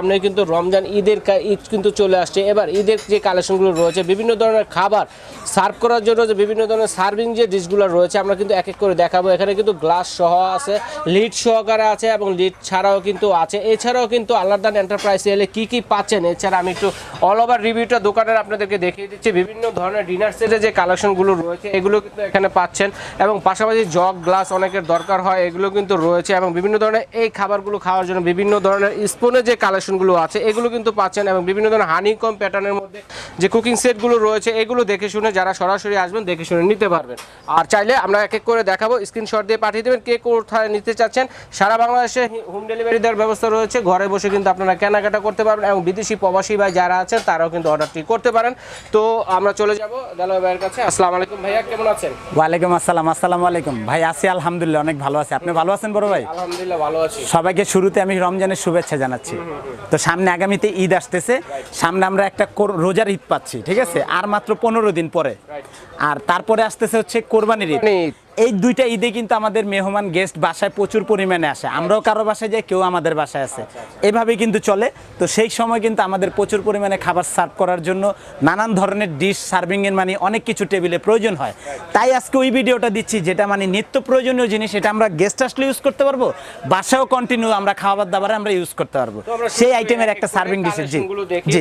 সামনে কিন্তু রমজান ঈদের ঈদ কিন্তু চলে আসছে। এবার ঈদের যে কালেকশনগুলো রয়েছে, বিভিন্ন ধরনের খাবার সার্ভ করার জন্য যে বিভিন্ন ধরনের সার্ভিং যে ডিশগুলো রয়েছে, আমরা কিন্তু এক এক করে দেখাবো। এখানে কিন্তু গ্লাস সহ আছে লিড সহকারে আছে এবং লিড ছাড়াও কিন্তু আছে। এছাড়াও কিন্তু আল্লাহদান এন্টারপ্রাইজে এলে কি কি পাচ্ছেন? এছাড়া আমি একটু অল ওভার রিভিউটা দোকানের আপনাদেরকে দেখিয়ে দিচ্ছি। বিভিন্ন ধরনের ডিনার সেটের যে কালেকশনগুলো রয়েছে, এগুলো কিন্তু এখানে পাচ্ছেন। এবং পাশাপাশি জগ গ্লাস অনেকের দরকার হয়, এগুলো কিন্তু রয়েছে এবং বিভিন্ন ধরনের এই খাবারগুলো খাওয়ার জন্য বিভিন্ন ধরনের স্পুনের যে কালেকশনগুলো আছে এগুলো কিন্তু পাচ্ছেন এবং বিভিন্ন ধরনের হানিকম প্যাটার্নের মধ্যে যে কুকিং সেটগুলো রয়েছে এগুলো দেখে শুনে যারা সরাসরি আসবেন দেখে শুনে নিতে পারবেন। আর চাইলে আমরা এক এক করে দেখাবো স্ক্রিনশট দিয়ে পাঠিয়ে দেবেন কে কোথায় নিতে চাচ্ছেন। সারা বাংলাদেশে হোম ডেলিভারি দেওয়ার ব্যবস্থা রয়েছে ঘরে বসে কিন্তু আপনারা কেনাকাটা করতে পারবেন এবং বিদেশি প্রবাসী ভাই যারা আছেন তারাও কিন্তু অর্ডারটি করতে পারেন। তো আমরা চলে যাব দেলোয়া ভাইয়ের কাছে। আসসালামু আলাইকুম ভাইয়া কেমন আছেন? ওয়ালাইকুম আসসালাম আসসালামু আলাইকুম। ভাই আছি আলহামদুলিল্লাহ অনেক ভালো আছি। আপনি ভালো আছেন বড় ভাই? আলহামদুলিল্লাহ ভালো আছি। সবাইকে শুরুতে আমি রমজানের শুভেচ্ছা জানাচ্ছি। তো সামনে আগামীতে ঈদ আসতেছে। সামনে আমরা একটা রোজার ঈদ পাচ্ছি, ঠিক আছে? আর মাত্র পনেরো দিন পরে। আর তারপরে আসতেছে হচ্ছে কোরবানির ঈদ। এই দুইটা ঈদে কিন্তু আমাদের মেহমান গেস্ট বাসায় প্রচুর পরিমাণে আসে। আমরাও কারও বাসায় যাই কেউ আমাদের বাসায় আসে। এভাবেই কিন্তু চলে। তো সেই সময় কিন্তু আমাদের প্রচুর পরিমাণে খাবার সার্ভ করার জন্য নানান ধরনের ডিশ সার্ভিং এর মানে অনেক কিছু টেবিলে প্রয়োজন হয়। তাই আজকে ওই ভিডিওটা দিচ্ছি যেটা মানে নিত্য প্রয়োজনীয় জিনিস এটা আমরা গেস্ট আসলে ইউজ করতে পারব বাসায়ও কন্টিনিউ আমরা খাবার দাবারে আমরা ইউজ করতে পারব। সেই আইটেমের একটা সার্ভিং ডিশের জি। জি।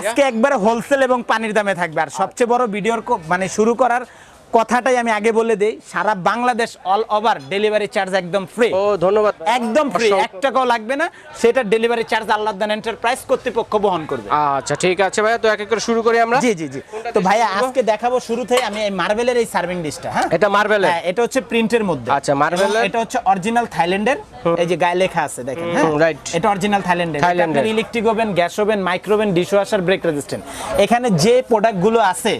আজকে একবারে হোলসেল এবং পানির দামে থাকবে। আর সবচেয়ে বড় ভিডিওর মানে শুরু করার কথাটাই আমি আগে বলে দেই সারা Bangladesh all over delivery charge একদম ফ্রি ও ধন্যবাদ একদম ফ্রি এক টাকাও লাগবে না সেটা ডেলিভারি চার্জ আল্লাহ দান এন্টারপ্রাইজ কর্তৃপক্ষ বহন করবে। আচ্ছা ঠিক আছে ভাইয়া তো এক এক করে শুরু করি আমরা। জি জি জি। তো ভাইয়া আজকে দেখাবো শুরুতেই আমি এই মার্বেলের এই সার্ভিং ডিশটা হ্যাঁ? এটা মার্বেল হ্যাঁ এটা হচ্ছে প্রিন্টের মধ্যে। আচ্ছা, মার্বেল এটা হচ্ছে অরিজিনাল থাইল্যান্ডের এই যে গায়ে লেখা আছে দেখেন হ্যাঁ? right. এটা অরিজিনাল থাইল্যান্ডের। থাইল্যান্ডের। Electric oven gas oven micro oven dishwasher break resistant এখানে যে প্রোডাক্টগুলো আছে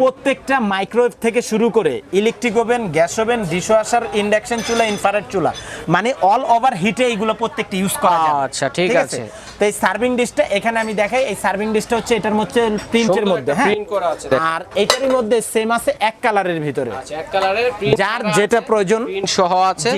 প্রত্যেকটা মাইক্রোওয়েভ থেকে শুরু করে electric oven gas oven dishwasher induction চুলা ইনফ্রারেড চুলা। মানে অল ওভার হিটে এইগুলো প্রত্যেকটি ইউজ করা যায়। আচ্ছা, ঠিক আছে। তো এই সার্ভিং ডিশটা এখানে আমি দেখাই। এই সার্ভিং ডিশটা হচ্ছে এটার মধ্যে প্রিন্টের মধ্যে হ্যাঁ? print করা আছে, আর এটারই মধ্যে সেম আছে এক কালারের ভিতরে। আচ্ছা এক কালারের প্রিন্ট যার যেটা প্রয়োজন প্রিন্ট সহ আছে।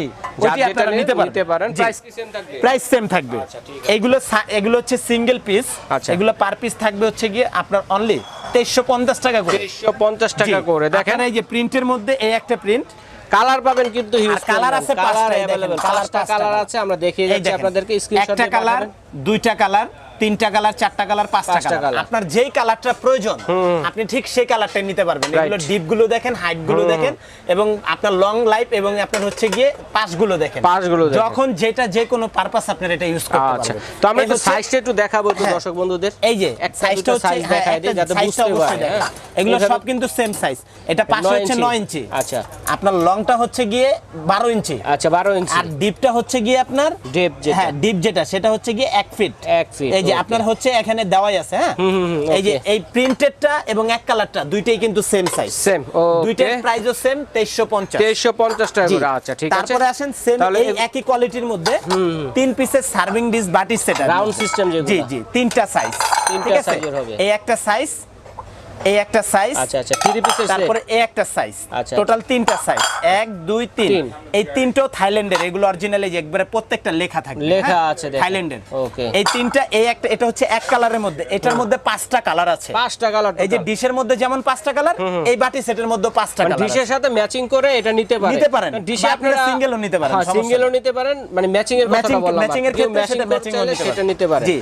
যার যেটা নিতে পারেন। প্রাইস কি সেম থাকবে? প্রাইস সেম থাকবে। আচ্ছা, ঠিক এগুলো এগুলো হচ্ছে সিঙ্গেল পিস আচ্ছা। এগুলো পার পিস থাকবে হচ্ছে গিয়ে আপনার অনলি তেইশশো পঞ্চাশ টাকা করে। 350 টাকা করে দেখেন। এই যে প্রিন্টের মধ্যে এই একটা প্রিন্ট কালার পাবেন কিন্তু হিউজ কালার আছে কালার পাঁচটা, এই দেখেন, अवेलेबल কালার পাঁচটা পাঁচটা কালার কালার। আছে আমরা দেখিয়ে এই যাচ্ছি দেখেন, আপনাদেরকে স্ক্রিনশট একটা কালার দুইটা কালার তিনটা কালার চারটা কালার পাঁচটা কালার। আপনার যেই কালারটা প্রয়োজন আপনি ঠিক সেই কালারটাই নিতে পারবেন। এগুলো ডিপগুলো দেখেন হাইটগুলো দেখেন এবং আপনার লং লাইফ এবং আপনার হচ্ছে গিয়ে পাশগুলো দেখেন। পাশগুলো দেখেন। যখন যেটা যে কোনো পারপাস আপনার এটা ইউজ করতে আচ্ছা। পারবেন। তো আমরা একটু সাইজটা একটু দেখাবো একটু হ্যাঁ। দর্শক বন্ধুদের। এই যে সাইজটা হচ্ছে হ্যাঁ, দেখায় দিই যাতে বুঝতে পারে। হ্যাঁ। এগুলো সব কিন্তু সেম সাইজ এটা পাশে হচ্ছে 9 ইঞ্চি আচ্ছা। আপনার লংটা হচ্ছে গিয়ে 12 ইঞ্চি আচ্ছা 12 ইঞ্চি আর ডিপটা হচ্ছে গিয়ে আপনার ডিপ যেটা। হ্যাঁ ডিপ যেটা সেটা হচ্ছে গিয়ে 1 ফিট এক feet, এই যে আপনার হচ্ছে এখানে দেওয়াই আছে হ্যাঁ? এই যে এই প্রিন্টেডটা এবং এক কালারটা দুইটাই কিন্তু সেম সাইজ সেম দুইটার প্রাইসও সেম 2350 2350 টাকা। করে আচ্ছা ঠিক আছে। তারপরে আসেন সেম এই একই কোয়ালিটির মধ্যে তিন পিসের সার্ভিং ডিশ বাটি সেট রাউন্ড সিস্টেম যেগুলো। জি জি তিনটা সাইজ তিনটা size-এর হবে। এই একটা সাইজ এই একটা সাইজ আচ্ছা আচ্ছা থ্রি পিসের তারপরে এই একটা সাইজ আচ্ছা। টোটাল তিনটা সাইজ এক দুই তিন। তিন। এই তিনটাও থাইল্যান্ডের এগুলো অরিজিনাল একবারে প্রত্যেকটা লেখা থাকে লেখা হ্যাঁ? আছে থাইল্যান্ডের. এই তিনটা এই একটা এটা হচ্ছে এক কালারের মধ্যে। এটার মধ্যে পাঁচটা কালার আছে। পাঁচটা কালার এই যে ডিশের মধ্যে যেমন পাঁচটা কালার এই বাটি সেটের মধ্যে পাঁচটা কালার ডিশের সাথে ম্যাচিং করে এটা নিতে পারেন। নিতে পারেন। ডিশে আপনারা আপনারা single ও নিতে পারেন, সমস্যা সিঙ্গেলও নিতে পারেন। মানে ম্যাচিং এর কথা বললাম ম্যাচিং এর ক্ষেত্রে সেটা ম্যাচিং সেটা নিতে পারেন জি।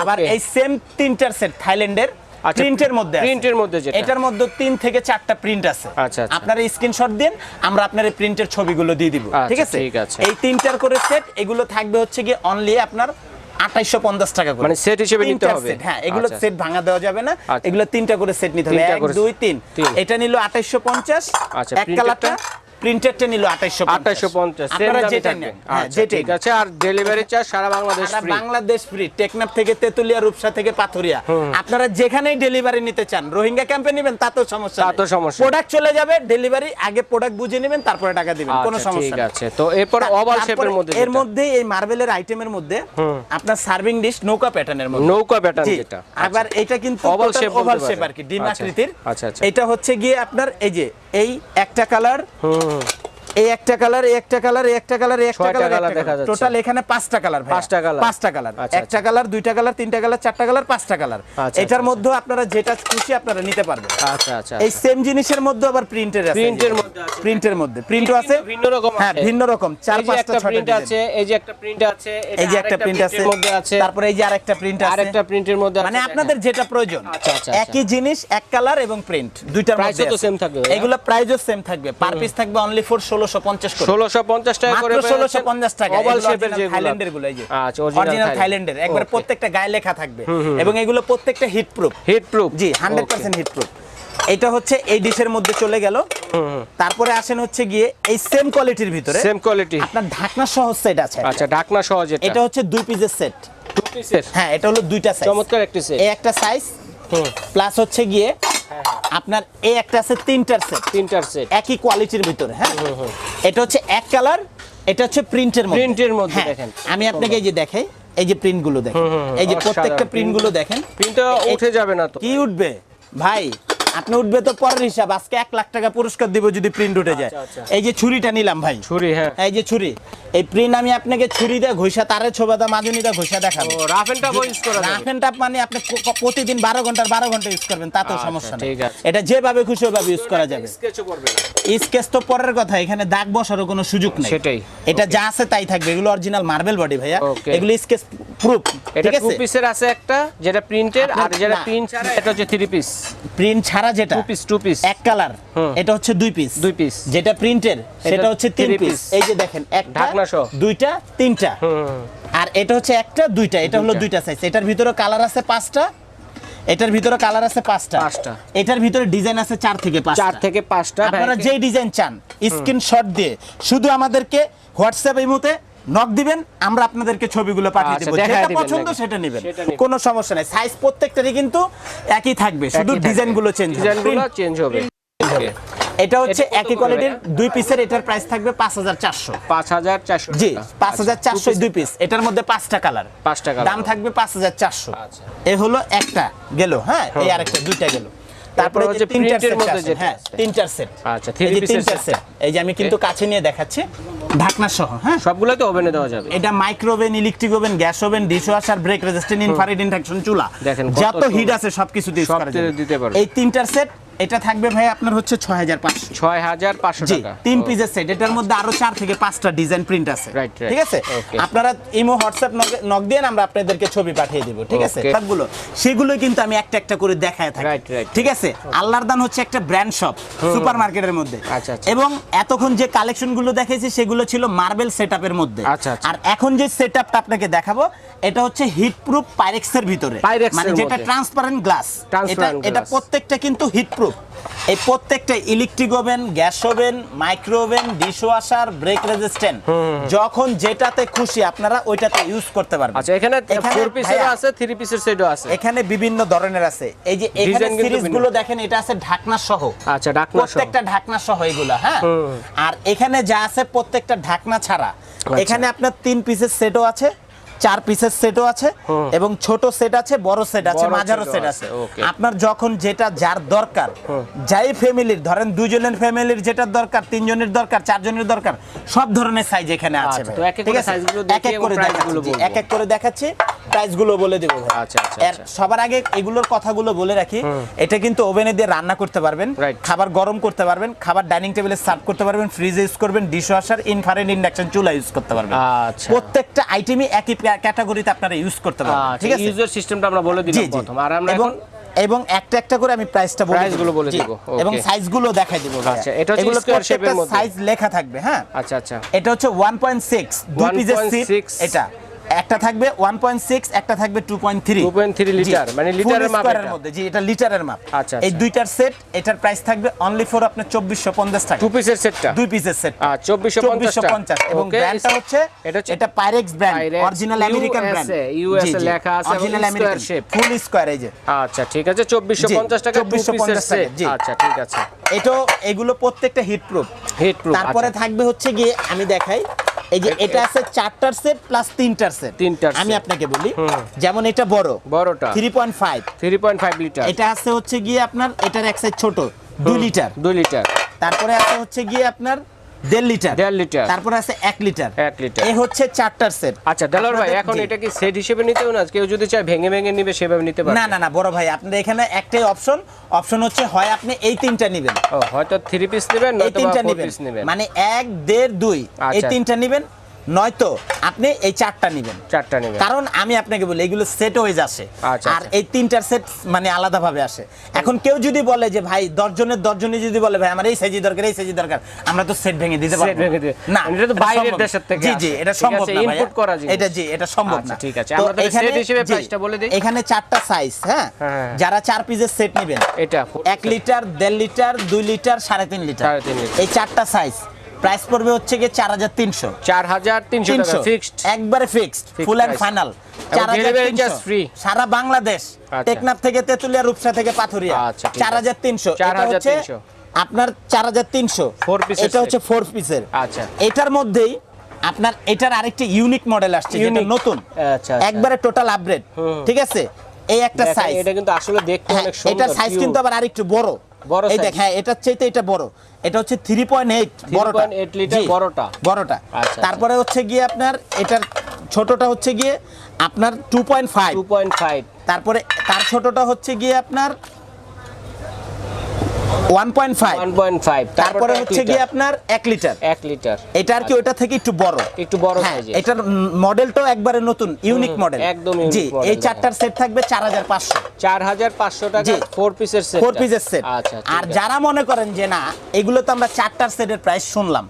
আবার এই সেম তিনটার সেট থাইল্যান্ডের। আচ্ছা, প্রিন্টের মধ্যে প্রিন্টের মধ্যে যেটা। এটার মধ্যে তিন থেকে চারটা প্রিন্ট আছে আচ্ছা, আচ্ছা। আপনারা স্ক্রিনশট দিন আমরা আপনার এই প্রিন্টের ছবিগুলো দিয়ে দিব আচ্ছা, ঠিক আছে ঠিক আছে। এই তিনটার করে সেট এগুলো থাকবে হচ্ছে গিয়ে অনলি আপনার আঠাইশো পঞ্চাশ টাকা করে মানে set হিসেবে নিতে হবে? হ্যাঁ এগুলো আচ্ছা। সেট ভাঙা দেওয়া যাবে না আচ্ছা। এগুলো তিনটা করে সেট নিতে হবে এক দুই তিন। এটা নিল আঠাইশো পঞ্চাশ আচ্ছা, এক কালারটা টা? প্রিন্টেডটা নিল আঠাইশো আঠাশশো পঞ্চাশ আপনারা যেটা নেন। হ্যাঁ আচ্ছা যেটাই ঠিক আছে আর ডেলিভারি চার্জ সারা বাংলাদেশ ফ্রি বাংলাদেশ ফ্রি টেকনাফ থেকে তেতুলিয়া রূপসা থেকে পাথুরিয়া। আপনারা যেখানেই ডেলিভারি নিতে চান রোহিঙ্গা ক্যাম্পে নেবেন তাতেও সমস্যা তাতেও সমস্যা প্রোডাক্ট চলে যাবে ডেলিভারি আগে প্রোডাক্ট বুঝে নেবেন তারপরে টাকা দিবেন কোনো আচ্ছা, সমস্যা ঠিক। আছে। তো এরপর ওভাল শেপের মধ্যে এর যেটা। মধ্যে এই মার্বেলের আইটেমের মধ্যে আপনার সার্ভিং ডিশ নৌকা প্যাটার্নের মধ্যে। নৌকা প্যাটার্ন যেটা। আবার এটা কিন্তু Oval শেপ ওভাল শেপ আর কি ডিম আচ্ছা, আকৃতির। আচ্ছা, আচ্ছা। এটা হচ্ছে গিয়ে আপনার এই যে এই একটা কালার 어. এই একটা কালার একটা কালার একটা কালার একটা কালার দেখা যাচ্ছে। টোটাল এখানে পাঁচটা কালার পাঁচটা colour। পাঁচটা কালার। আচ্ছা, একটা কালার দুইটা কালার তিনটা কালার চারটা কালার পাঁচটা কালার। আচ্ছা, এটার আচ্ছা, মধ্যে আপনারা যেটা খুশি আপনারা নিতে পারবেন। আচ্ছা আচ্ছা এই সেম জিনিসের মধ্যে আবার প্রিন্টের আছে। প্রিন্টের মধ্যে আছে। প্রিন্টের মধ্যে। প্রিন্টও আছে। ভিন্ন রকম হ্যাঁ ভিন্ন রকম। চার পাঁচটা প্রিন্ট আছে এই যে একটা প্রিন্ট আছে এই যে একটা প্রিন্ট আছে। মধ্যে আছে। তারপরে এই যে আরেকটা প্রিন্ট আছে। আরেকটা প্রিন্টের মধ্যে মানে আপনাদের যেটা প্রয়োজন। আচ্ছা, আচ্ছা, একই জিনিস এক কালার এবং প্রিন্ট দুইটার মধ্যে তো আছে। থাকবে? এগুলো প্রাইসও সেম থাকবে। পার পিস থাকবে অনলি ফর 1650 করে। ষোলোশো পঞ্চাশ টাকা করে 1650 টাকা। ওভাল শেপের original থাইল্যান্ডেরগুলো এই যে। আচ্ছা অরিজিনাল অরিজিনাল থাইল্যান্ডের একবার প্রত্যেকটা গায়ে লেখা থাকবে। এবং এগুলো প্রত্যেকটা হিট প্রুফ হিট প্রুফ জি 100% হিট প্রুফ এটা হচ্ছে এই ডিশের মধ্যে চলে গেল। তারপরে আসেন হচ্ছে গিয়ে এই সেম কোয়ালিটির ভিতরে। সেম কোয়ালিটি আপনার ঢাকনা সহ সেট আছে আচ্ছা ঢাকনা সহ যেটা। এটা হচ্ছে দুই পিসের সেট টু পিসের হ্যাঁ এটা হলো দুইটা সাইজ চমৎকার একটি সেট এই একটা সাইজ প্লাস হচ্ছে গিয়ে আপনার এই একটা আছে তিনটার সেট তিনটার সেট একই কোয়ালিটির ভিতরে হ্যাঁ? এটা হচ্ছে এক কালার এটা হচ্ছে প্রিন্টের মধ্যে। প্রিন্টের মধ্যে হ্যাঁ, দেখেন। আমি আপনাকে এই যে দেখাই এই যে প্রিন্টগুলো দেখেন এই যে প্রত্যেকটা প্রিন্টগুলো দেখেন। প্রিন্টটা উঠে যাবে না তো। কি উঠবে? ভাই আপনি উঠবে তো পরের হিসাব। আজকে এক লাখ টাকা পুরস্কার দিব যদি প্রিন্ট উঠে যায়। আচ্ছা, এই যে ছুরিটা নিলাম ভাই। ছুরি হ্যাঁ। এই যে ছুরি। এই প্রিন্ট আমি আপনাকে ছুরি দিয়ে ঘষা তারে ছোবাদা মাজুনিটা ঘষা দেখাবো। ও রাফ এন্ড টাফ ইউজ করা রাফ এন্ড টাফ মানে আপনি প্রতিদিন বারো ঘণ্টার বারো ঘণ্টা ইউজ করবেন তাতেও আচ্ছা, সমস্যা নেই। এটা যেভাবে খুশি ওভাবে ইউজ করা যাবে। স্কেচও করবে না। স্কেচ তো পরের কথা এখানে দাগ বসারও কোনো সুযোগ নেই। সেটাই। এটা যা আছে তাই থাকবে এগুলো অরিজিনাল মার্বেল বডি ভাইয়া। এগুলো স্কেচ প্রুফ এটা টু পিসের আছে? একটা যেটা প্রিন্টের আর যেটা প্রিন্ট ছাড়া এটা হচ্ছে থ্রি পিস প্রিন্ট ছাড়া যেটা টু পিস টু পিস এক কালার। এটা হচ্ছে দুই পিস দুই piece। যেটা প্রিন্টের সেটা হচ্ছে তিন পিস এই যে দেখেন একটা ঢাকনা সহ। দুইটা তিনটা। আর এটা হচ্ছে একটা দুইটা। এটা হলো দুইটা। সাইজ এটার ভিতরে কালার আছে পাঁচটা। এটার ভিতরে কালার আছে পাঁচটা। পাঁচটা। এটার ভিতরে ডিজাইন আছে চার থেকে পাঁচটা। চার থেকে পাঁচটা। আপনারা যেই ডিজাইন চান স্ক্রিনশট দিয়ে। শুধু আমাদেরকে হোয়াটসঅ্যাপ এই মুহূর্তে নক দিবেন আমরা আপনাদেরকে ছবিগুলো পাঠিয়ে আচ্ছা, দেবো। যেটা পছন্দ সেটা নেবেন। কোনো সমস্যা নাই। সাইজ প্রত্যেকটারই কিন্তু একই থাকবে শুধু। ডিজাইনগুলো চেঞ্জ হবে। ডিজাইনগুলো চেঞ্জ হবে। এটা হচ্ছে একই কোয়ালিটির দুই পিসের এটার প্রাইস থাকবে পাঁচ হাজার চারশো। পাঁচ হাজার চারশো জি টাকা। পাঁচ হাজার আচ্ছা, দুই পিস এটার মধ্যে পাঁচটা কালার পাঁচটা colour। দাম থাকবে পাঁচ হাজার চারশো। আচ্ছা। এ হলো একটা গেল হ্যাঁ? এই আরেকটা দুইটা গেল। তারপরে হচ্ছে সেট মধ্যে যেটা হ্যাঁ। তিনটার সেট আচ্ছা, তিনটার set সেট এই যে আমি কিন্তু কাছে নিয়ে দেখাচ্ছি ঢাকনা সহ হ্যাঁ? সবগুলো তো ওভেনে দেওয়া যাবে। এটা micro oven electric oven gas oven dishwasher break resistant infrared induction চুলা। দেখেন যত হিট আছে সবকিছু দিয়ে দিতে পারবে। এই তিনটার সেট এটা থাকবে ভাই আপনার হচ্ছে ছয় হাজার পাঁচশো। ছয় হাজার পাঁচশো টাকা। তিন পিসের সেট এটার মধ্যে আরও চার থেকে পাঁচটা ডিজাইন প্রিন্ট আছে. ঠিক আছে? আপনারা ইমো হোয়াটসঅ্যাপ নক দিয়ে আমরা আপনাদেরকে ছবি পাঠিয়ে দিব ঠিক আছে? সবগুলো সেগুলো কিন্তু আমি একটা একটা করে দেখায় থাকি. ঠিক আছে? আল্লাহর দান হচ্ছে একটা ব্র্যান্ড শপ সুপার মার্কেটের মধ্যে। আচ্ছা, আচ্ছা। এবং এতক্ষণ যে কালেকশনগুলো দেখেছি সেগুলো ছিল মার্বেল সেটআপের মধ্যে। আচ্ছা। আর এখন যে সেটআপটা আপনাকে দেখাবো এটা হচ্ছে হিট প্রুফ পাইরেক্সের ভিতরে মানে যেটা ট্রান্সপারেন্ট গ্লাস এটা এটা প্রত্যেকটা কিন্তু হিট প্রুফ এই প্রত্যেকটা electric oven gas oven micro oven dishwasher break resistant যখন যেটাতে খুশি আপনারা ওইটাতে ইউজ করতে পারবেন। আচ্ছা এখানে ফোর পিসেরও ভাইয়া, আছে থ্রি পিসের সেটও আছে। এখানে বিভিন্ন ধরনের আছে। এই যে এখানে সিরিজগুলো দেখেন এটা আছে ঢাকনা সহ। আচ্ছা ডাকনা সহ। প্রত্যেকটা ঢাকনা সহ এগুলা হ্যাঁ? আর এখানে যা আছে প্রত্যেকটা ঢাকনা ছাড়া। আচ্ছা। এখানে আপনার তিন পিসের সেটও আছে। চার পিসের সেটও আছে এবং ছোট সেট আছে বড় সেট আছে মাঝারো সেট আছে, আপনার যখন যেটা যার দরকার যাই ফ্যামিলির ধরেন দুজনের ফ্যামিলির যেটা দরকার তিনজনের দরকার চারজনের দরকার সব ধরনের সাইজ এখানে আছে আচ্ছা, তো এক এক ঠিক করে আছে? এক এক করে দেখাচ্ছি এক এক করে দেখাচ্ছি প্রাইসগুলো বলে দেবো আচ্ছা, আচ্ছা, আচ্ছা। সবার আগে এগুলোর কথাগুলো বলে রাখি এটা কিন্তু ওভেনে দিয়ে রান্না করতে পারবেন খাবার গরম করতে পারবেন খাবার ডাইনিং টেবিলে সার্ভ করতে পারবেন ফ্রিজে ইউজ করবেন ডিশ ওয়াশার ইনফ্রারেড ইন্ডাকশন চুলা ইউজ করতে পারবেন। আচ্ছা। প্রত্যেকটা আইটেমই একই ক্যাটাগরিতে আপনারা ইউজ করতে পারবেন। ঠিক আছে? ইউজার সিস্টেমটা আমরা বলে দিই দিলাম প্রথম। আর আমরা এবং এখন এবং একটা একটা করে আমি প্রাইসটা বলে প্রাইসগুলো বলে দিব. এবং সাইজগুলো দেখাই দিব আচ্ছা, এটা হচ্ছে স্কয়ার প্রত্যেকটা মধ্যে। সাইজ লেখা থাকবে হ্যাঁ? আচ্ছা আচ্ছা। এটা হচ্ছে 1.6 দুই পিসের সিট 1.6 এটা। একটা থাকবে 1.6 একটা থাকবে 2.3 2.3 লিটার, মানে লিটারের মাপ এটা। মধ্যে জি এটা লিটারের মাপ। আচ্ছা, এই আচ্ছা। দুইটার সেট এটার প্রাইস থাকবে অনলি ফর আপনার 2450 টাকা। টু পিসের সেটটা দুই পিসের সেট আর 2450 এবং ব্র্যান্ডটা হচ্ছে এটা হচ্ছে এটা Pyrex brand original American brand USA USA লেখা আছে original American shape। Full square এই যে। আচ্ছা ঠিক আছে 2450 টাকা টু 2450 পিসের সেট। আচ্ছা ঠিক আছে। এটাও এগুলো প্রত্যেকটা হিট প্রুফ হিট প্রুফ তারপরে থাকবে হচ্ছে গিয়ে আমি দেখাই এই যে এটা আছে চারটার সেট প্লাস তিনটার সেট তিনটার আমি আপনাকে বলি যেমন এটা বড়। বড়টা। থ্রি পয়েন্ট ফাইভ 3.5 লিটার এটা আছে হচ্ছে গিয়ে আপনার এটার এক সাইড ছোট দুই লিটার 2 লিটার তারপরে আছে হচ্ছে গিয়ে আপনার দেড় লিটার। দেড় লিটার। তারপর আছে এক লিটার। এক লিটার। এই হচ্ছে চারটার সেট আচ্ছা দেলোয়ার ভাই এখন এটা কি সেট হিসেবে নিতে না? কেউ যদি চায় ভেঙে ভেঙে নিবে সেভাবে নিতে পারবে? না না না বড় ভাই আপনার এখানে একটাই অপশন অপশন হচ্ছে হয় আপনি এই তিনটা নেবেন। ও হয়তো থ্রি পিস নেবেন এই নয়তো তিনটা নেবেন। মানে এক দেড় দুই এই আচ্ছা। তিনটা নেবেন। নয়তো আপনি এই চারটা নেবেন চারটা নেবেন কারণ আমি আপনাকে বলি এগুলো সেট ওয়াইজ আসে আচ্ছা, আর আচ্ছা। এই তিনটার সেট মানে আলাদাভাবে আসে এখন কেউ যদি বলে যে ভাই দশজনের দশজনই যদি বলে ভাই আমার এই সাইজি দরকার এই সাইজি দরকার আমরা তো সেট ভেঙে দিতে পারব না মানে এটা তো বাইরের দেশের থেকে জি জি এটা সম্ভব না ভাইয়া। করা জিনিস। এটা জি এটা সম্ভব আচ্ছা, না ঠিক আছে। আমরা এখানে- set হিসেবে জি, price টা বলে দিই। এখানে চারটা সাইজ হ্যাঁ হ্যাঁ, হ্যাঁ। যারা চার পিসের সেট নেবেন এটা এক লিটার দেড় লিটার দুই লিটার সাড়ে তিন লিটার সাড়ে তিন লিটার। এই চারটা সাইজ প্রাইস পড়বে হচ্ছে গিয়ে চার হাজার তিনশো। চার হাজার তিনশো ফিক্সড একবারে ফিক্সড ফুল অ্যান্ড ফাইনাল চার হাজার তিনশো। সারা বাংলাদেশ আচ্ছা। টেকনাফ থেকে তেতুলিয়া রূপসা থেকে পাথুরিয়া। আচ্ছা, চার হাজার তিনশো। চার হাজার হচ্ছে তিনশো। আপনার চার হাজার তিনশো। Piece এর এটা হচ্ছে ফোর পিসের আচ্ছা। এটার মধ্যেই আপনার এটার আরেকটি ইউনিক মডেল আসছে যেটা নতুন। আচ্ছা, আচ্ছা। একবারে টোটাল আপগ্রেড ঠিক আছে? এই একটা সাইজ এটা কিন্তু আসলে দেখতে হ্যাঁ, অনেক সুন্দর এটা সাইজ কিন্তু আবার আরেকটু বড়। এই দেখ হ্যাঁ এটার চাইতে এটা বড়। এটা হচ্ছে থ্রি পয়েন্ট এইট বড়টা। 3.8 লিটার বড়টা। বড়টা। আচ্ছা, তারপরে হচ্ছে গিয়ে আপনার এটার ছোটটা হচ্ছে গিয়ে আপনার টু পয়েন্ট ফাইভ 2.5 তারপরে তার ছোটটা হচ্ছে গিয়ে আপনার পয়েন্ট ফাইভ 1.5 তারপরে হচ্ছে গিয়ে আপনার লিটার। 1 লিটার। এটা আর কি ওটা থেকে একটু বড়। একটু বড় হ্যাঁ সাইজে এটার মডেলটাও একবারে নতুন ইউনিক মডেল একদম জি এই চারটার সেট থাকবে চার হাজার পাঁচশো। 4500 টাকা পিসের সেট ফোর পিসের সেট আচ্ছা আর যারা মনে করেন যে না এগুলো তো আমরা চারটার সেটের প্রাইস শুনলাম।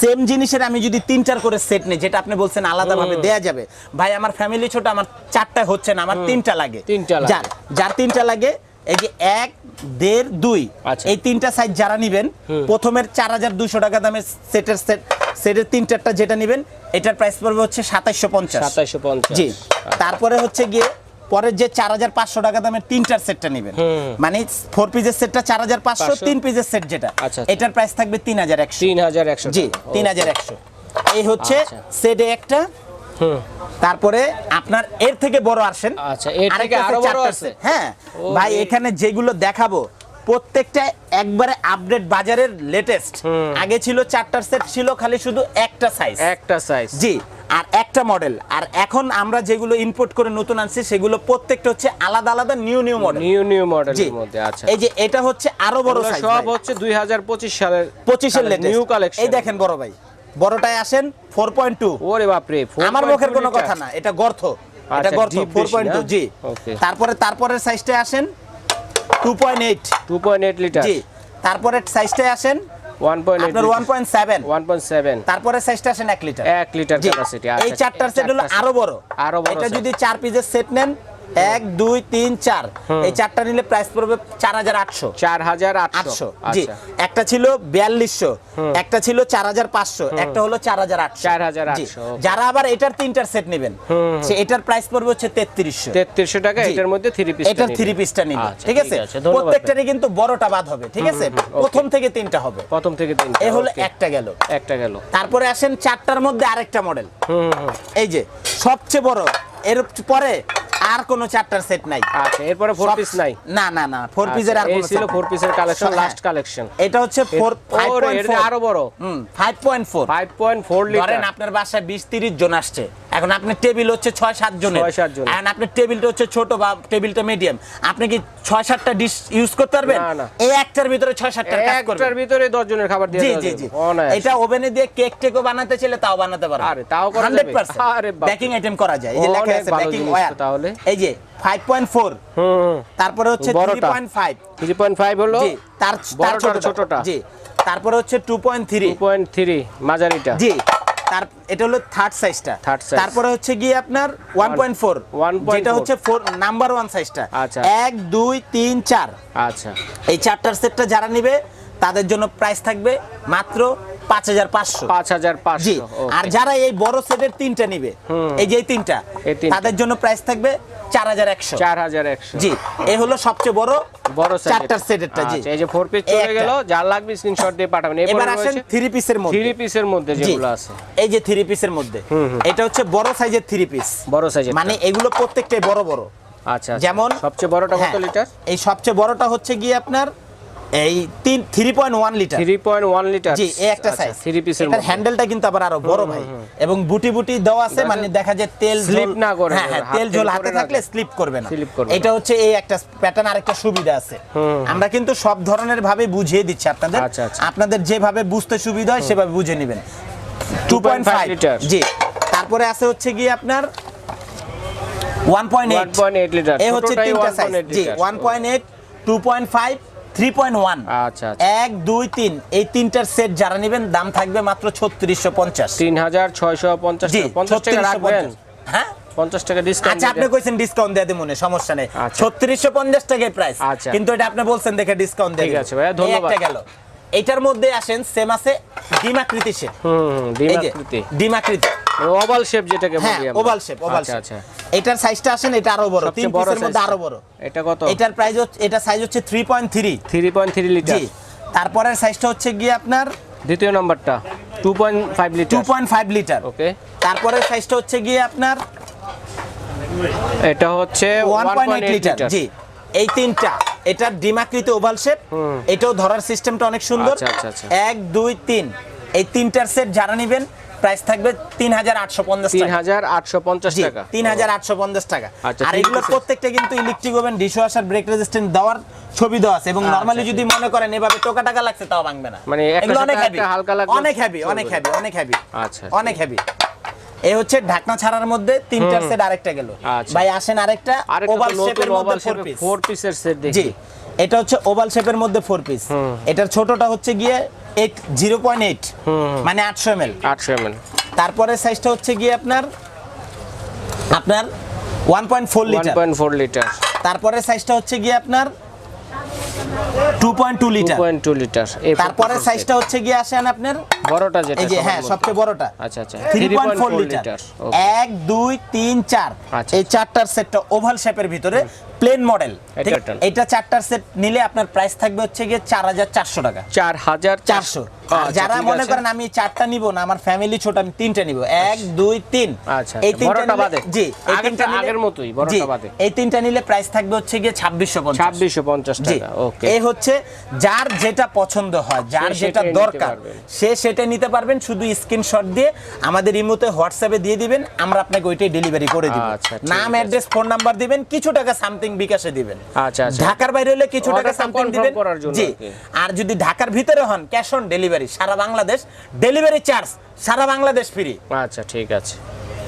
সেম জিনিসের আমি যদি তিন চার করে সেট নিই যেটা আপনি বলছেন আলাদাভাবে দেয়া যাবে। ভাই আমার ফ্যামিলি ছোট আমার চারটা হচ্ছে না আমার তিনটা লাগে। তিনটা লাগে। যার যার তিনটা লাগে এই যে এক দেড় দুই। আচ্ছা। এই তিনটা সাইজ যারা নিবেন প্রথমের চার হাজার টাকা দামের সেটের সেট সেটের তিন চারটা যেটা নিবেন এটার প্রাইস পড়বে হচ্ছে সাতাইশশো পঞ্চাশ। 2750 জি। তারপরে হচ্ছে গিয়ে পরের যে চার হাজার পাঁচশো টাকা দামের তিনটার সেটটা নেবেন। মানে ফোর পিসের সেটটা চার হাজার পাঁচশো তিন পিসের সেট যেটা। আচ্ছা। এটার প্রাইস থাকবে তিন হাজার একশো। 3100 জি তিন হাজার একশো। এই হচ্ছে আচ্ছা। সেটে একটা তারপরে আপনার এর থেকে বড় আসেন। আচ্ছা, এর থেকে আরও বড় আছে? হ্যাঁ ভাই এখানে যেগুলো দেখাবো প্রত্যেকটা একবারে আপডেট বাজারের লেটেস্ট আগে ছিল চারটার সেট ছিল খালি শুধু একটা সাইজ একটা সাইজ জি আর একটা মডেল আর এখন আমরা যেগুলো ইনপুট করে নতুন আনছি সেগুলো প্রত্যেকটা হচ্ছে আলাদা আলাদা new new model new new মডেলের মধ্যে আচ্ছা। এই যে এটা হচ্ছে আরও বড় সাইজ সব হচ্ছে 2025 সালের পঁচিশের লেটেস্ট নিউ কালেকশন এই দেখেন বড় ভাই। বড়টায় আসেন ফোর পয়েন্ট টু ওরে বাপ রে আমার মুখের কোনো কথা না এটা গর্থ এটা আচ্ছা, গর্থ ফোর পয়েন্ট টু? জি. তারপরে তারপরের সাইজটায় আসেন টু পয়েন্ট এইট 2.8 লিটার জি তারপরে সাইজটায় আসেন 1.8 আপনার ওয়ান পয়েন্ট সেভেন 1.7 তারপরে সাইজটা আসেন এক লিটার এক লিটার ক্যাপাসিটি এই চারটার সেট হলো আরও বড়। আরও বড় এটা যদি চার পিসের সেট নেন এক দুই তিন চার। এই চারটা নিলে প্রাইস পড়বে চার হাজার আটশো। 4800 আটশো। জি। আচ্ছা। একটা ছিল বিয়াল্লিশশো একটা ছিল চার হাজার পাঁচশো একটা হলো চার হাজার আটশো। 4800, জি। okay। যারা আবার এটার তিনটার সেট নেবেন সে এটার প্রাইস পড়বে হচ্ছে তেত্রিশশো। 3300 টাকা এটার মধ্যে 3 পিস এটার থ্রি পিসটা নিবে ঠিক আছে? প্রত্যেকটারই কিন্তু বড়টা বাদ হবে ঠিক আছে? প্রথম থেকে তিনটা হবে। প্রথম থেকে তিন এ হলো একটা গেল। একটা গেল। তারপরে আসেন চারটার মধ্যে আরেকটা মডেল এই যে সবচেয়ে বড় এর পরে আর কোনো চারটার সেট নাই। আচ্ছা এরপরে ফোর পিস নাই? না না না ফোর পিসের আর আচ্ছা, কোনো ছিল ফোর। পিসের কালেকশন। লাস্ট কালেকশন এটা হচ্ছে ফোর আরও বড়। হুম ফাইভ পয়েন্ট ফোর 5.4 লিটার ধরেন আপনার বাসায় বিশ তিরিশ জন আসছে। এখন আপনার টেবিল হচ্ছে ছয় সাত জনের। এখন আপনার টেবিলটা হচ্ছে ছোট বা টেবিলটা মিডিয়াম আপনি কি ছয় সাতটা ডিশ ইউজ করতে পারবেন। এই একটার ভিতরে ছয় সাতটা কাজ করবে একটার ভিতরে 10 জনের খাবার দিয়ে জি জি জি। এটা ওভেনে দিয়ে কেক টেকও বানাতে চাইলে তাও বানাতে পারবে আরে, তাও করা যাবে? আরে বাপ রে। বেকিং আইটেম করা যায়। এই যে লেখা আছে বেকিং ওয়্যার তাহলে। এই যে 5.4 হুম। তারপরে হচ্ছে 3.5 3.5 হলো? জি তার ছোটটা। জি তারপরে হচ্ছে 2.3 2.3 মাঝারিটা। জি। তার এটা হলো থার্ড সাইজটা থার্ড। তারপরে হচ্ছে গিয়ে আপনার 1.4 1.4 যেটা হচ্ছে ফোর নাম্বার ওয়ান সাইজটা আচ্ছা। এক দুই তিন চার। আচ্ছা। এই চারটার সেটটা যারা নেবে তাদের জন্য প্রাইস থাকবে মাত্র পাঁচ হাজার পাঁচশো। 5500 জি আর যারা এই বড় সেটের তিনটা নিবে এই যে এই তিনটা তাদের জন্য প্রাইস থাকবে চার হাজার একশো। 4100 জি এ হলো সবচেয়ে বড় বড় size চারটার সেটেরটা জি। আচ্ছা এই যে 4 পিস চলে গেল যার লাগবে স্ক্রিনশট দিয়ে পাঠাবেন। এবার আসেন থ্রি পিসের মধ্যে। 3 পিসের মধ্যে যেগুলো আছে। এই যে থ্রি পিসের মধ্যে। এটা হচ্ছে বড় সাইজের থ্রি পিস বড় সাইজের মানে এগুলো প্রত্যেকটাই বড় বড়। আচ্ছা আচ্ছা। যেমন সবচেয়ে বড়টা কত হ্যাঁ, লিটার এই সবচেয়ে বড়টা হচ্ছে গিয়ে আপনার এই তিন three point one litre three point one litre জি একটা সাইজ থ্রি পিসের এটার হ্যান্ডেলটা কিন্তু আবার আরও বড় ভাই। এবং বুটি বুটি দেওয়া আছে মানে দেখা যায় তেল ঝোল- না করে হ্যাঁ হ্যাঁ তেল ঝোল হাতে থাকলে স্লিপ করবে না। এটা হচ্ছে এই একটা প্যাটার্ন আরেকটা সুবিধা আছে। আমরা কিন্তু সব ধরনের ভাবে বুঝিয়ে দিচ্ছি আপনাদের। আচ্ছা, আচ্ছা। আপনাদের যেভাবে বুঝতে সুবিধা হয় সেভাবে বুঝে নেবেন। Two point five litre. জি। তারপরে আছে হচ্ছে গিয়ে আপনার one point one point eight litre এ হচ্ছে তিনটা সাইজ জি ওয়ান পয়েন্ট আচ্ছা আচ্ছা। এই তিনটার সেট যারা নেবেন দাম থাকবে মাত্র টাকা। রাখবেন? হ্যাঁ? পঞ্চাশ টাকা ডিসকাউন্ট আচ্ছা আপনি কইছেন ডিসকাউন্ট দিয়ে মনে সমস্যা নেই। আচ্ছা। ছত্রিশশো পঞ্চাশ টাকায় প্রাইস আচ্ছা। কিন্তু এটা আপনি বলছেন দেখে ডিসকাউন্ট দিয়ে ঠিক আছে ভাইয়া, ধন্যবাদ। গেল। এইটার মধ্যে আসেন সেম আছে হুম ডিমাকৃতি ডিমাকৃতি ওভাল শেপ যেটাকে হ্যাঁ বলি আমরা। ওভাল শেপ ওভাল শেপ আচ্ছা। এটার সাইজটা আসেন এটা আরও বড় তিন পিসের মধ্যে আরও বড়। এটা কত? এটার প্রাইস হচ্ছে এটা সাইজ হচ্ছে three point three three point three litre জি। তারপরের সাইজটা হচ্ছে গিয়ে আপনার দ্বিতীয় নাম্বারটা two point five two litre point five litre okay. তারপরের সাইজটা হচ্ছে গিয়ে আপনার এটা হচ্ছে ওয়ান পয়েন্ট এইট লিটার জি। এই তিনটা এটা ডিমাকৃত ওভাল শেপ এটাও ধরার সিস্টেমটা অনেক সুন্দর। আচ্ছা, আচ্ছা, আচ্ছা। এক দুই তিন। এই তিনটার সেট যারা নেবেন প্রাইস থাকবে তিন হাজার আটশো পঞ্চাশ তিন টাকা। হাজার আটশো পঞ্চাশ জি টাকা। আচ্ছা, আর এগুলো প্রত্যেকটা কিন্তু electric oven dishwasher break resistant দেওয়ার ছবি দেওয়া আছে এবং আচ্ছা, নরমালি আচ্ছা। যদি মনে করেন এভাবে টোকা টাকা লাগছে তাও ভাঙবে না। মানে এগুলো অনেক একটা হালকা লাগলেও অনেক হেভি অনেক। হেভি অনেক হেভি আচ্ছা, অনেক এই হচ্ছে ঢাকনা ছাড়ার মধ্যে তিনটার সেট আরেকটা গেল। ভাই আসেন আরেকটা ওভাল শেপের মধ্যে ফোর পিসের সেট দেখি। এটা হচ্ছে ওভাল শেপের মধ্যে ফোর পিস এটার ছোটটা হচ্ছে গিয়ে এইট জিরো পয়েন্ট এইট মানে আটশো এম আটশো এম এল তারপরে সাইজটা হচ্ছে গিয়ে আপনার আপনার one point four litre point four litre তারপরে সাইজটা হচ্ছে গিয়ে আপনার two point two litre point two litre তারপরে সাইজটা হচ্ছে? গিয়ে আসেন আপনার বড়টা যেটা এই যে হ্যাঁ সবচেয়ে বড়টা। আচ্ছা আচ্ছা। Three point four litre litre এক দুই তিন চার। আচ্ছা। এই চারটার সেটটা ওভাল শেপের ভিতরে প্লেন মডেল। এটা চারটার সেট নিলে আপনার প্রাইস থাকবে হচ্ছে গিয়ে চার হাজার চারশো টাকা। চার হাজার চারশো। আচ্ছা, যারা মনে করেন আমি চারটা নিব না আমার ফ্যামিলি ছোট আমি তিনটা নিব। এক দুই তিন। আচ্ছা, এই আচ্ছা, তিনটা বাদে। জি এই তিনটা আগের মতোই, বড়টা বাদে। এই তিনটা নিলে প্রাইস থাকবে হচ্ছে গিয়ে ছাব্বিশশো পঞ্চাশ। ছাব্বিশশো পঞ্চাশ টাকা ওকে এই হচ্ছে যার যেটা পছন্দ হয় যার যেটা দরকার সে সেটা নিতে পারবেন শুধু স্ক্রিনশট দিয়ে আমাদের ইমোতে হোয়াটসঅ্যাপে দিয়ে দিবেন আমরা আপনাকে ওইটাই ডেলিভারি করে দিব। আচ্ছা, নাম অ্যাড্রেস ফোন নাম্বার দিবেন কিছু টাকা সামথিং বিকাশে দিবেন। আচ্ছা, আচ্ছা। ঢাকার বাইরে হলে কিছু টাকা সামথিং দিবেন। জি। আর যদি ঢাকার ভিতরে হন ক্যাশ অন ডেলিভারি সারা বাংলাদেশ ডেলিভারি চার্জ সারা বাংলাদেশ ফ্রি আচ্ছা ঠিক আছে।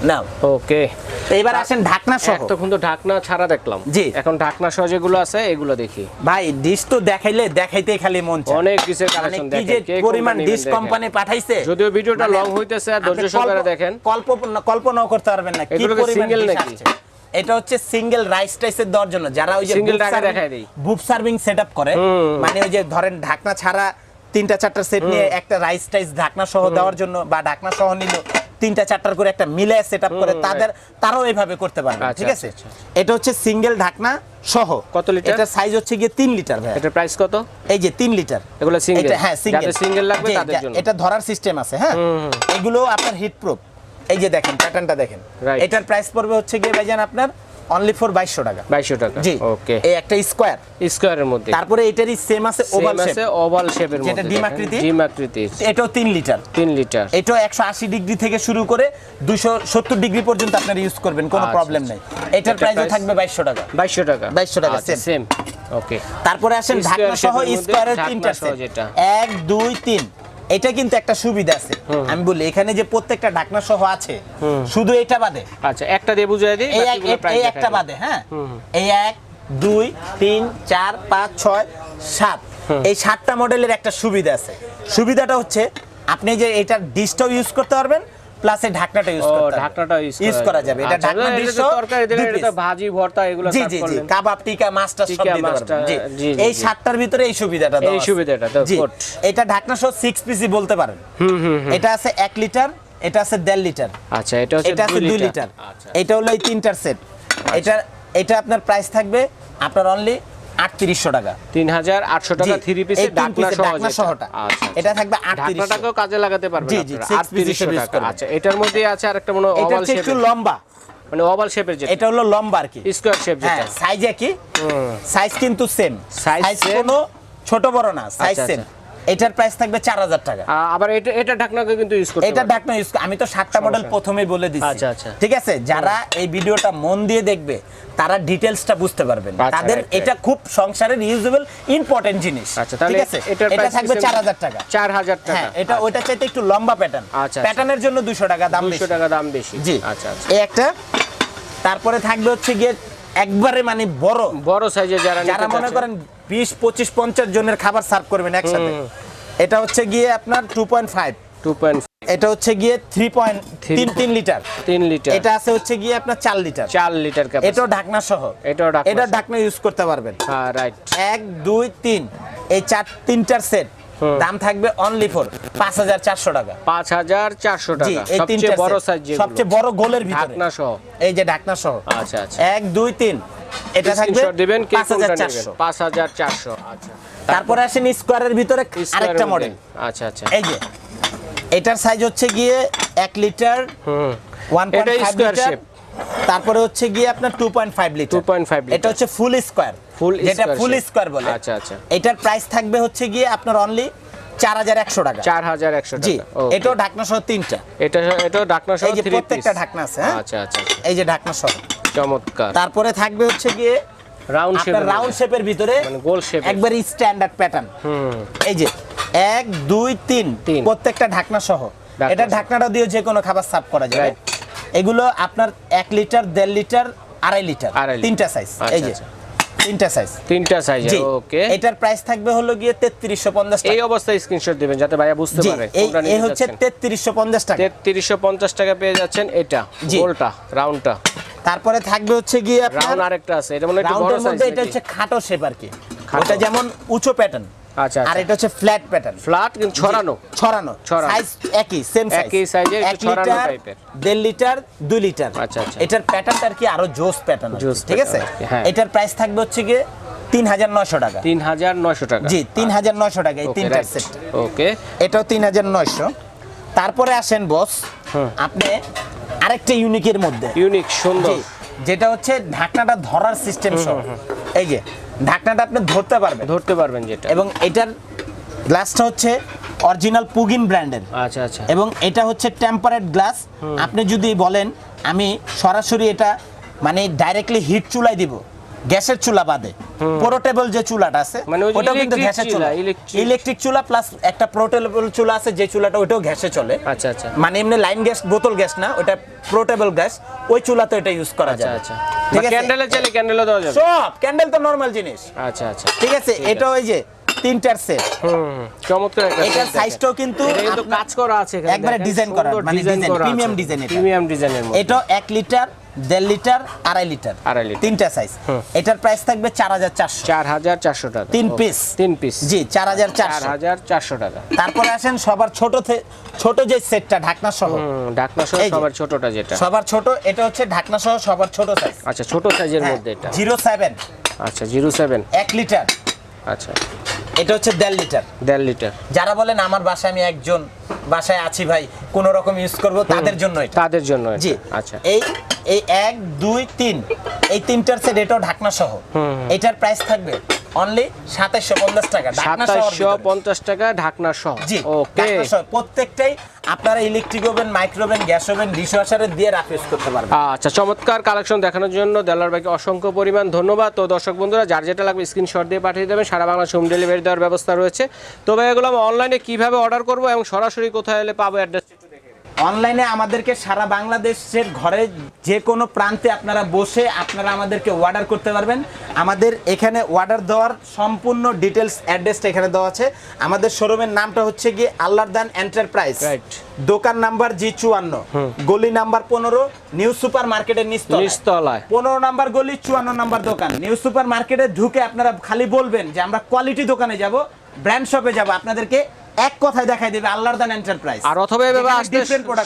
নাও। ওকে। এইবার আসেন ঢাকনা সহ। এতক্ষণ তো ঢাকনা ছাড়া দেখলাম। জি। এখন ঢাকনা সহ যেগুলো আছে এগুলো দেখি। ভাই ডিশ তো দেখাইলে দেখাইতে খালি মন চায়। অনেক মানে কালেকশন দেখেন কে পরিমাণ ডিশ কোম্পানি পাঠাইছে। যদিও ভিডিওটা মানে লং হইতেছে ধৈর্য সহকারে কল্প- দেখেন। কল্পনা কল্পনাও করতে পারবেন না কি পরিমাণ single নাকি? এটা হচ্ছে সিঙ্গেল রাইস টাইসের দেওয়ার জন্য। যারা ওই যে বুফ টাকা সার্ভিং- সেটআপ করে মানে ওই যে ধরেন ঢাকনা ছাড়া তিনটা চারটা সেট নিয়ে একটা রাইস টাইস ঢাকনা সহ দেওয়ার জন্য বা ঢাকনা সহ নিল তিনটা চারটার করে একটা মিলে সেটআপ করে তাদের তারাও এইভাবে করতে পারবে আচ্ছা, ঠিক আছে? আচ্ছা, এটা হচ্ছে সিঙ্গেল ঢাকনা সহ। কত লিটার? এটা সাইজ হচ্ছে গিয়ে তিন লিটার ভাই এটার প্রাইস কত? এই যে তিন লিটার এগুলো single? এটা হ্যাঁ সিঙ্গেল single লাগবে তাদের জন্য। এটা ধরার সিস্টেম আছে হ্যাঁ? এগুলো আপনার হিট প্রুফ এই যে দেখেন প্যাটার্নটা দেখেন। এটার প্রাইস পড়বে হচ্ছে গিয়ে ভাইজান আপনার অনলি ফর বাইশশো টাকা। বাইশশো টাকা। জি। ওকে এই একটা স্কোয়ার স্কোয়ারের মধ্যে। তারপরে এটারই সেম আছে ওভাল শেপ আছে ওভাল শেপের মধ্যে যেটা ডিম আকৃতি। ডিম আকৃতি। এটাও তিন লিটার তিন লিটার এটাও একশো আশি ডিগ্রি থেকে শুরু করে দুশো সত্তর ডিগ্রি পর্যন্ত আপনারা ইউজ করবেন কোনো আচ্ছা, প্রবলেম আচ্ছা। নেই। এটার প্রাইসও থাকবে বাইশশো টাকা। বাইশশো টাকা। 2200 টাকা, আচ্ছা। সেম ওকে তারপরে আসেন ঢাকনা সহ স্কোয়ারের তিনটা। যেটা। এক দুই তিন। এটা কিন্তু একটা সুবিধা আছে। আমি বলি এখানে যে প্রত্যেকটা ঢাকনা সহ আছে শুধু এটা বাদে। আচ্ছা একটা দিয়ে বুঝিয়ে দিই এই একটা বাদে হ্যাঁ? এই এক দুই তিন চার পাঁচ ছয় সাত। এই সাতটা মডেলের একটা সুবিধা আছে। সুবিধাটা হচ্ছে আপনি যে এটার ডিশটাও ইউজ করতে পারবেন প্লাস ঢাকনাটা ইউজ করতে ঢাকনাটা ইউজ করা যাবে। এটা আচ্ছা, ঢাকনা এটা তরকারি দিলে এটা ভাজি ভর্তা এগুলো জি জি জি। কাবাব টিকা মাছটা সব দিতে পারবেন। জি। এই সাতটার ভিতরে এই সুবিধাটা দেওয়া এই সুবিধাটা জি। এটা ঢাকনা সহ সিক্স পিসি বলতে পারেন। এটা আছে এক লিটার এটা আছে দেড় লিটার আচ্ছা এটা হচ্ছে এটা আছে দুই লিটার আচ্ছা এটা হলো এই তিনটার সেট এটা এটা আপনার প্রাইস থাকবে আপনার অনলি আটত্রিশশো টাকা। তিন হাজার আটশো টাকা থ্রি পিসের ডাকনা সহ ডাকনা সহটা। আচ্ছা এটা থাকবে আটত্রিশশো। টাকাও কাজে লাগাতে পারবেন জি, জি, আপনারা। six piece 3800 হিসেবে use টাকা। আচ্ছা এটার মধ্যে আছে আরেকটা মনে এটা ওভাল হচ্ছে একটু লম্বা। মানে ওভাল শেপের যেটা। এটা হলো লম্বা আর কি। স্কোয়ার শেপ হ্যাঁ যেটা। সাইজ একই। সাইজ কিন্তু সেম সাইজ। কোনো ছোট বড় না সাইজ আচ্ছা, সেম এটার প্রাইস থাকবে চার হাজার টাকা। আবার এটা এটা ঢাকনাকে কিন্তু ইউজ করতে এটা ঢাকনা ইউজ আমি তো সাতটা মডেল প্রথমেই বলে দিচ্ছি। আচ্ছা, আচ্ছা। ঠিক আছে? যারা এই ভিডিওটা মন দিয়ে দেখবে তারা ডিটেলসটা বুঝতে পারবেন। আচ্ছা, তাদের. এটা খুব সংসারের ইউজেবল ইম্পর্টেন্ট জিনিস। আচ্ছা তাহলে ঠিক আছে? এটা থাকবে system- চার হাজার টাকা। চার হাজার টাকা। হ্যাঁ এটা ওইটা চাইতে একটু লম্বা প্যাটার্ন আচ্ছা, প্যাটার্নের জন্য দুশো টাকা দাম বেশি। টাকা দাম বেশি। জি। আচ্ছা আচ্ছা। এই একটা। তারপরে থাকবে হচ্ছে গিয়ে একবারে মানে বড়। বড় সাইজে যারা যারা মনে করেন বিশ পঁচিশ পঞ্চাশ জনের খাবার সার্ভ করবেন একসাথে। এটা হচ্ছে গিয়ে আপনার two point five two point এটা হচ্ছে গিয়ে থ্রি পয়েন্ট তিন তিন লিটার তিন লিটার এটা আছে হচ্ছে গিয়ে আপনার চার লিটার চার লিটার এটাও ঢাকনা সহ। এটাও এটা ঢাকনা ইউজ করতে পারবেন। হ্যাঁ রাইট এক দুই তিন। এই চার তিনটার সেট দাম থাকবে অনলি ফর পাঁচ হাজার চারশো টাকা। পাঁচ হাজার চারশো টাকা। এই সবচেয়ে বড় সাইজ সবচেয়ে বড় গোলের ভিতরে। ঢাকনা সহ। এই যে ঢাকনা সহ। আচ্ছা আচ্ছা। এক দুই তিন। এটা থাকবে দিবেন কে পাঁচ হাজার কোনটা নেবেন? চারশো। পাঁচ হাজার চারশো আচ্ছা। তারপরে আসেন স্কোয়ারের ভিতরে আরেকটা মডেল আচ্ছা আচ্ছা। এই যে এটার সাইজ হচ্ছে গিয়ে এক লিটার হুম। ওয়ান এটা পয়েন্ট ফাইভ square লিটার তারপরে হচ্ছে গিয়ে আপনার টু পয়েন্ট ফাইভ লিটার 2.5 এটা হচ্ছে ফুল স্কোয়ার ফুল যেটা ফুল। স্কোয়ার বলে। আচ্ছা, আচ্ছা। এটার প্রাইস থাকবে হচ্ছে গিয়ে আপনার অনলি চার হাজার একশো টাকা। চার হাজার একশো জি টাকা। এটাও ঢাকনা সহ তিনটা। এটা এটাও ঢাকনা সহ এই যে প্রত্যেকটা ঢাকনা আছে, হ্যাঁ? আচ্ছা আচ্ছা এই যে ঢাকনা সহ চমৎকার। তারপরে থাকবে হচ্ছে গিয়ে রাউন্ড শেপ রাউন্ড শেপের ভিতরে মানে গোল শেপ একবারে স্ট্যান্ডার্ড প্যাটার্ন হুম। এই যে এক দুই তিন। প্রত্যেকটা ঢাকনা সহ। এটা ঢাকনাটা দিয়ে যে কোনো খাবার সার্ভ করা যাবে। এগুলো আপনার এক লিটার দেড় লিটার আড়াই লিটার। তিনটা সাইজ আচ্ছা, এই যে আচ্ছা। তিনটা সাইজ তিনটা সাইজ ওকে। এটার প্রাইস থাকবে হলো গিয়ে তেত্রিশশো পঞ্চাশ এই অবস্থায় স্ক্রিনশট দিবেন যাতে ভাইয়া বুঝতে পারে কোনটা কোনটা এই নিতে হচ্ছে যাচ্ছেন। তেত্রিশশো পঞ্চাশ টাকা। তেত্রিশশো পঞ্চাশ টাকা পেয়ে যাচ্ছেন এটা গোলটা রাউন্ডটা তারপরে থাকবে হচ্ছে গিয়ে আপনার রাউন্ড আরেকটা আছে এটা মনে হয় একটু বড় সাইজ এটা হচ্ছে খাটো শেপ আর কি। ওটা যেমন উঁচু প্যাটার্ন আচ্ছা আর আচ্ছা এটা হচ্ছে ফ্ল্যাট প্যাটার্ন ফ্ল্যাট কিন্তু ছড়ানো। ছড়ানো। সাইজ একই সেম সাইজ একই একটু ছড়ানো এর। দেড় লিটার দুই লিটার আচ্ছা, আচ্ছা। এটার প্যাটার্নটা কি আরও জোস প্যাটার্ন ঠিক আছে? আর কি, হ্যাঁ। এটার প্রাইস থাকবে হচ্ছে গিয়ে তিন হাজার নয়শো টাকা। তিন হাজার নয়শো টাকা। জি তিন হাজার নয়শো টাকা এই তিনটার সেট ওকে এটাও তিন হাজার নয়শো। তারপরে আসেন বস। আপনি আরেকটা ইউনিকের মধ্যে। ইউনিক সুন্দর। যেটা হচ্ছে ঢাকনাটা ধরার সিস্টেম সহ। এই যে ঢাকনাটা আপনি ধরতে পারবেন। ধরতে পারবেন যেটা। এবং এটার গ্লাসটা হচ্ছে অরিজিনাল পুগিন ব্র্যান্ডের। আচ্ছা আচ্ছা। এবং এটা হচ্ছে টেম্পারেট গ্লাস। আপনি যদি বলেন আমি সরাসরি এটা মানে ডাইরেক্টলি হিট চুলায় দিব। গ্যাসের চুলা বাদে। পোর্টেবল যে চুলাটা আছে মানে ওটাও কিন্তু গ্যাসের চুলা চুলা, ইলেকট্রিক চুলা। প্লাস একটা পোর্টেবল চুলা আছে যে চুলাটা ওইটাও গ্যাসে চলে। আচ্ছা আচ্ছা। মানে এমনি লাইন গ্যাস বোতল গ্যাস না ওটা পোর্টেবল গ্যাস ওই চুলাতে এটা ইউজ করা আচ্ছা যায় আচ্ছা। ঠিক আছে? ক্যান্ডেলে চাইলে ক্যান্ডেলও দেওয়া যাবে। সব! ক্যান্ডেল তো নরমাল জিনিস। আচ্ছা আচ্ছা। ঠিক আছে? এটা ওই যে তিনটার সেট হুম চমৎকার একটা এটার সাইজটাও কিন্তু এটা কাজ করা আছে এখানে একবারে ডিজাইন করা, মানে ডিজাইন প্রিমিয়াম আছে। ডিজাইন প্রিমিয়াম ডিজাইনের মধ্যে। এটা এক লিটার দেড় লিটার আড়াই লিটার আড়াই লিটার। তিনটা সাইজ। এটার প্রাইস থাকবে চার হাজার চারশো। চার হাজার চারশো টাকা। তিন piece। তিন পিস জি চার হাজার চার হাজার চারশো টাকা। তারপরে আসেন সবার ছোট ছোট যে সেটটা ঢাকনা সহ। ঢাকনা সহ সবার ছোটটা যেটা। সবার ছোট এটা হচ্ছে ঢাকনা সহ সবার ছোট সাইজ আচ্ছা ছোট সাইজের মধ্যে এটা। জিরো সেভেন আচ্ছা জিরো সেভেন এক লিটার। আচ্ছা। এটা হচ্ছে দেড় লিটার। দেড় লিটার। যারা বলেন আমার বাসায় আমি একজন বাসায় আছি ভাই কোন রকম ইউজ করব তাদের জন্য তাদের জন্য জি আচ্ছা। এই এই এক দুই তিন এই তিনটার সেট এটাও ঢাকনা সহ। এটার প্রাইস থাকবে অনলি সাতাইশশো পঞ্চাশ টাকা ঢাকনা সহ সাতাইশশো পঞ্চাশ টাকা ঢাকনা সহ। জি ওকে ঢাকনা সহ। প্রত্যেকটাই আপনারা electric oven micro oven gas oven dish ওয়াশারে দিয়ে রাফ ইউজ করতে পারবেন। আচ্ছা চমৎকার কালেকশন দেখানোর জন্য দেলার ভাইকে অসংখ্য পরিমাণ ধন্যবাদ। তো দর্শক বন্ধুরা যার যেটা লাগবে স্ক্রিনশট দিয়ে পাঠিয়ে দেবেন। সারা বাংলা হোম ডেলিভারি দেওয়ার ব্যবস্থা রয়েছে। তো ভাই এগুলো আমি অনলাইনে কীভাবে অর্ডার করব এবং সরাসরি কোথায় এলে পাবো অ্যাড্রেস অনলাইনে আমাদেরকে সারা বাংলাদেশের ঘরে যে কোনো প্রান্তে আপনারা বসে আপনারা আমাদেরকে অর্ডার করতে পারবেন। আমাদের এখানে অর্ডার দেওয়ার সম্পূর্ণ ডিটেলস অ্যাড্রেসটা এখানে দেওয়া আছে। আমাদের শোরুমের নামটা হচ্ছে গিয়ে আল্লাহদান এন্টারপ্রাইজ. দোকান নাম্বার জি চুয়ান্ন। গলি নাম্বার পনেরো নিউ সুপার মার্কেটের নিস্তলায় নিচতলায়। পনেরো নাম্বার গলি চুয়ান্ন নাম্বার দোকান। নিউ সুপার মার্কেটে ঢুকে আপনারা খালি বলবেন যে আমরা কোয়ালিটি দোকানে যাব ব্র্যান্ড শপে যাব। আপনাদেরকে এক কথায় দেখাই দেবে আল্লাহর দান এন্টারপ্রাইজ আর অথবা এভাবে আসতে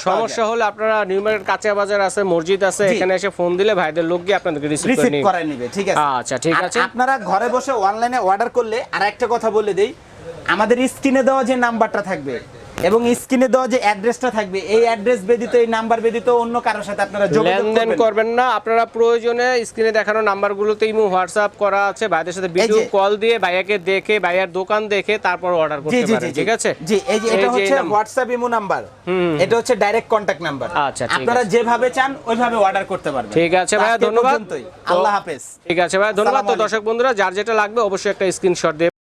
সমস্যা হলে আপনারা নিউ মার্কেট কাঁচা বাজার আছে মসজিদ আছে এখানে এসে ফোন দিলে ভাইদের লোক গিয়ে আপনাদেরকে রিসিভ করে রিসিভ করে নিবে ঠিক আছে। আচ্ছা, ঠিক আছে। আপনারা ঘরে বসে অনলাইনে অর্ডার করলে আর একটা কথা বলে দেই আমাদের স্ক্রিনে দেওয়া যে নাম্বারটা থাকবে এবং স্ক্রিনে দেওয়া যে অ্যাড্রেসটা থাকবে এই অ্যাড্রেস ব্যতীত এই নাম্বার ব্যতীত অন্য কারোর সাথে আপনারা যোগাযোগ লেনদেন করবেন না আপনারা প্রয়োজনে স্ক্রিনে দেখানো নাম্বারগুলোতে ইমো হোয়াটসঅ্যাপ করা আছে। ভাইদের সাথে ভিডিও কল দিয়ে ভাইয়াকে দেখে ভাইয়ার দোকান দেখে তারপর অর্ডার করতে পারেন ঠিক আছে? জি এই যে এটা হচ্ছে। WhatsApp imo number. এটা হচ্ছে ডাইরেক্ট কন্টাক্ট নাম্বার আচ্ছা, আপনারা যেভাবে চান ওইভাবে অর্ডার করতে পারবেন। ঠিক আছে ভাইয়া ধন্যবাদ। আল্লাহ হাফেজ। ঠিক আছে ভাইয়া ধন্যবাদ। তো দর্শক বন্ধুরা যার যেটা লাগবে অবশ্যই একটা স্ক্রিনশট দিয়ে